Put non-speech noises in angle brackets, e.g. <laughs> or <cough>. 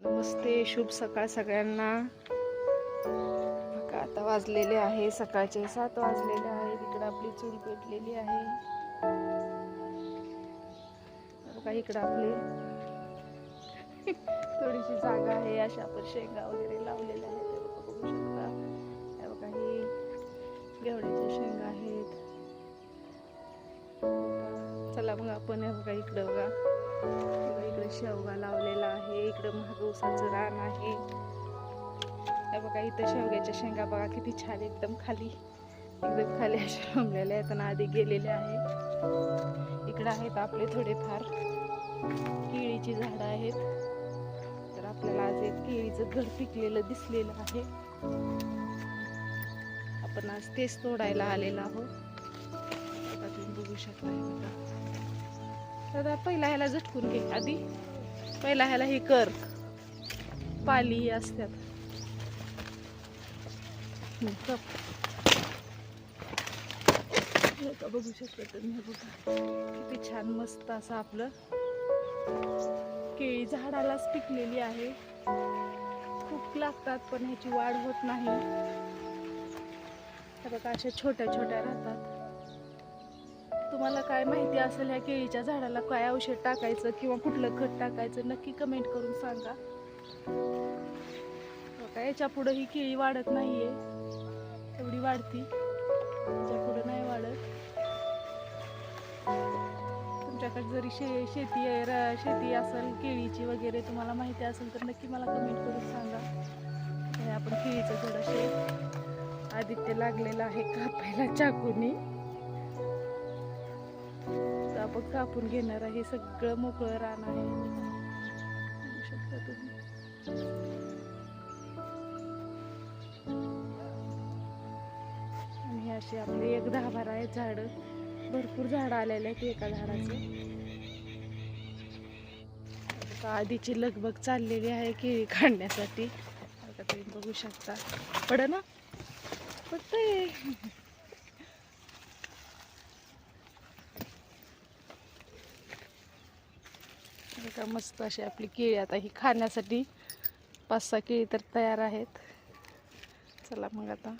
नमस्ते शुभ सकाळ सगळ्यांना. आता वाजलेले आहे सकाळचे सात वाजलेले आहे. इकडं आपली चूल पेटलेली आहे. बघा इकडं आपली <laughs> थोडीशी जागा आहे. अशा आपण शेंगा वगैरे लावलेल्या आहेत. बघू शकता. बघा ही शेंगा आहेत. चला मग आपण बघा इकडं बघा इकडे शेवगा लावलेला आहे. इकडं महाग ऊसाचं रान आहे. बघा इथं शेवग्याच्या शेंगा बघा किती छान एकदम खाली एकदम खाली अशा रमलेल्या आहेत आणि आधी गेलेल्या आहे. इकडं आहेत आपले थोडेफार केळीची झाडं आहेत. तर आपल्याला आज एक केळीचं घर पिकलेलं दिसलेलं आहे. आपण आज तेच तोडायला आलेलो आहोत. आता तुम्ही बघू शकता दादा पहिला ह्याला झटकून घे आधी. पहिला ह्याला हे कर. पाली असतात बघू शकता तुम्ही बघा. किती छान मस्त असं आपलं केळी झाडालाच पिकलेली आहे. खूप लागतात पण ह्याची वाढ होत नाही. बघा अशा छोट्या छोट्या राहतात. तुम्हाला काय माहिती असेल ह्या केळीच्या झाडाला काय औषध टाकायचं किंवा कुठलं खत टाकायचं नक्की कमेंट करून सांगा. बघा याच्या पुढं ही केळी वाढत नाहीये. एवढी वाढती. याच्या पुढं नाही वाढत. तुमच्याकडे जरी शे शेती आहे शेती असेल केळीची वगैरे तुम्हाला माहिती असेल तर नक्की मला कमेंट करून सांगा. आपण केळीचं थोडंसे आदित्य लागलेलं आहे कापायला चाकूनी. आपण कापून घेणार आहे सगळं मोकळं रान आहे. बघू शकता तुम्ही. आणि हे असे आपले एक दहा बारा आहेत झाडं. भरपूर झाडं आलेले आहेत एका झाडाचे. आधीची लगबग चाललेली आहे केळी काढण्यासाठी. आता तुम्ही बघू शकता. पड ना? पडतंय. का मस्त अशी आपली केळी आता ही खाण्यासाठी पाच सहा केळी तर तयार आहेत. चला मग आता.